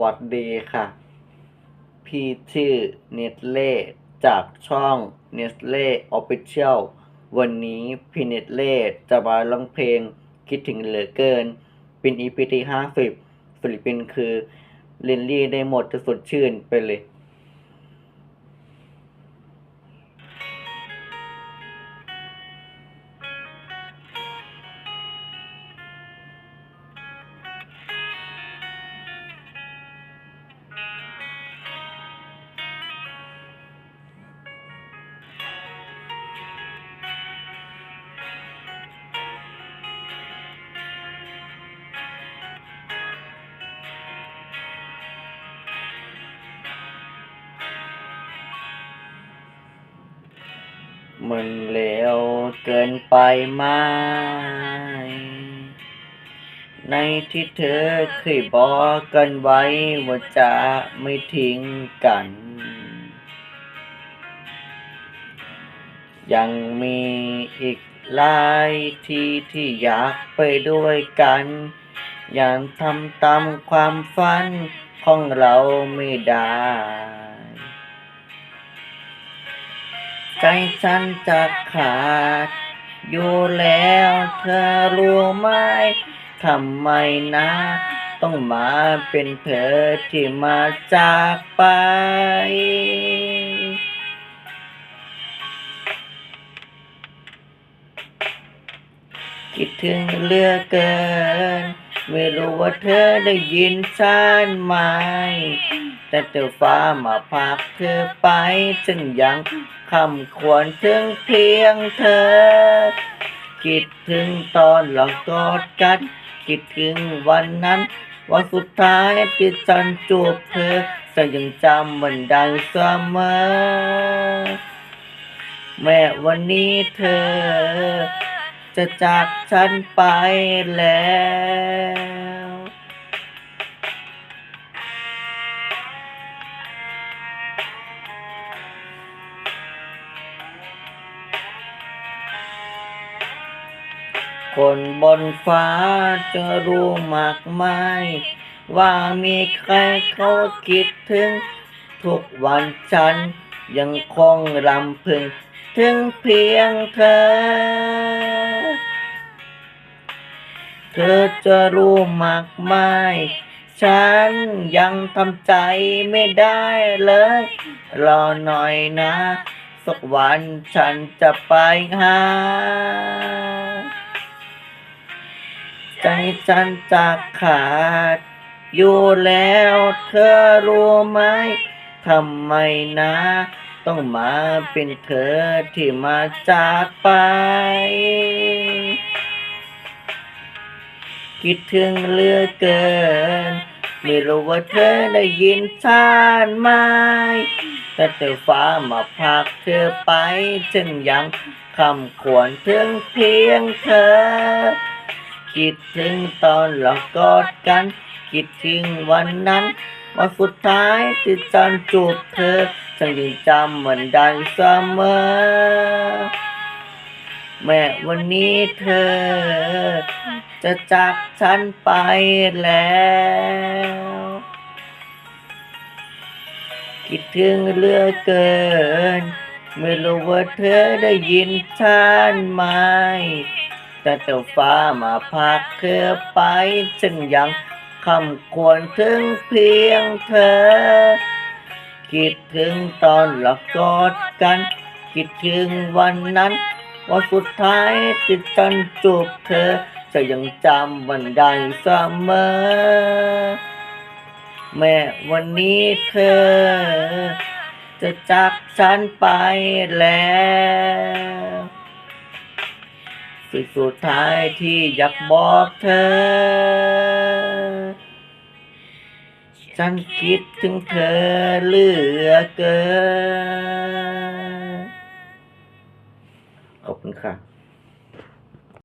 วัสดีค่ะ พี่ชื่อเนสเล่จากช่องเนสเล่ออฟฟิเชียลวันนี้พี่เนสเล่จะมาร้องเพลงคิดถึงเหลือเกิน เป็นอีพีที่ห้าสิบศิลปินคือลินลี่ได้หมดจะสดชื่นไปเลย มันเลวเกินไปไหมในที่เธอเคยบอกกันไว้ว่าจะไม่ทิ้งกัน ยังมีอีกหลายที่ที่อยากไปด้วยกัน อยังทำตามความฝันของเราไม่ได้ ใจฉันจะขาด อยู่แล้วเธอรู้ไหมทำไมนะ ต้องมาเป็นเธอที่มาจากไปคิดถึงเลือเกิน ไม่รู้ว่าเธอได้ยินฉันไหม แต่เธอฟ้ามาพักเธอไปจึงยังคำควรถึงเพียงเธอ คิดถึงตอนหลังกอดกัน คิดถึงวันนั้น วันสุดท้ายที่ฉันจูบเธอฉันยังจำมันได้เสมอ แม้วันนี้เธอ จะจากฉันไปแล้ว คนบนฟ้าจะรู้มากมาย ว่ามีใครเขาคิดถึง ทุกวันฉันยังคงรำพึง ถึงเพียงเธอ เธอจะรู้มากมาย ฉันยังทำใจไม่ได้เลย รอหน่อยนะ สักวันฉันจะไปหา ฉันจะขาด อยู่แล้วเธอรู้ไหมทำไมนะ ต้องมาเป็นเธอที่มาจากไป คิดถึงเลือเกิน ไม่รู้ว่าเธอได้ยินฉันไหมแต่เธอฟ้ามาพักเธอไปจึงยังคำควรถึงเพียงเธอ คิดถึงตอนเรากอดกัน คิดถึงวันนั้น วันสุดท้ายที่ฉันจูบเธอ ฉันยังจำมันได้เสมอ แม้วันนี้เธอ จะจากฉันไปแล้ว คิดถึงเหลือเกิน ไม่รู้ว่าเธอได้ยินฉันไหม แต่เจ้าฟ้ามาพักเธอไปจึงยังคำควรถึงเพียงเธอ คิดถึงตอนเรากอดกัน คิดถึงวันนั้นวันสุดท้ายที่ฉันจูบเธอ จะยังจำวันได้เสมอ แม้วันนี้เธอ จะจากฉันไปแล้ว สิ่งสุดท้ายที่อยากบอกเธอ ฉันคิดถึงเธอเหลือเกินขอบคุณค่ะ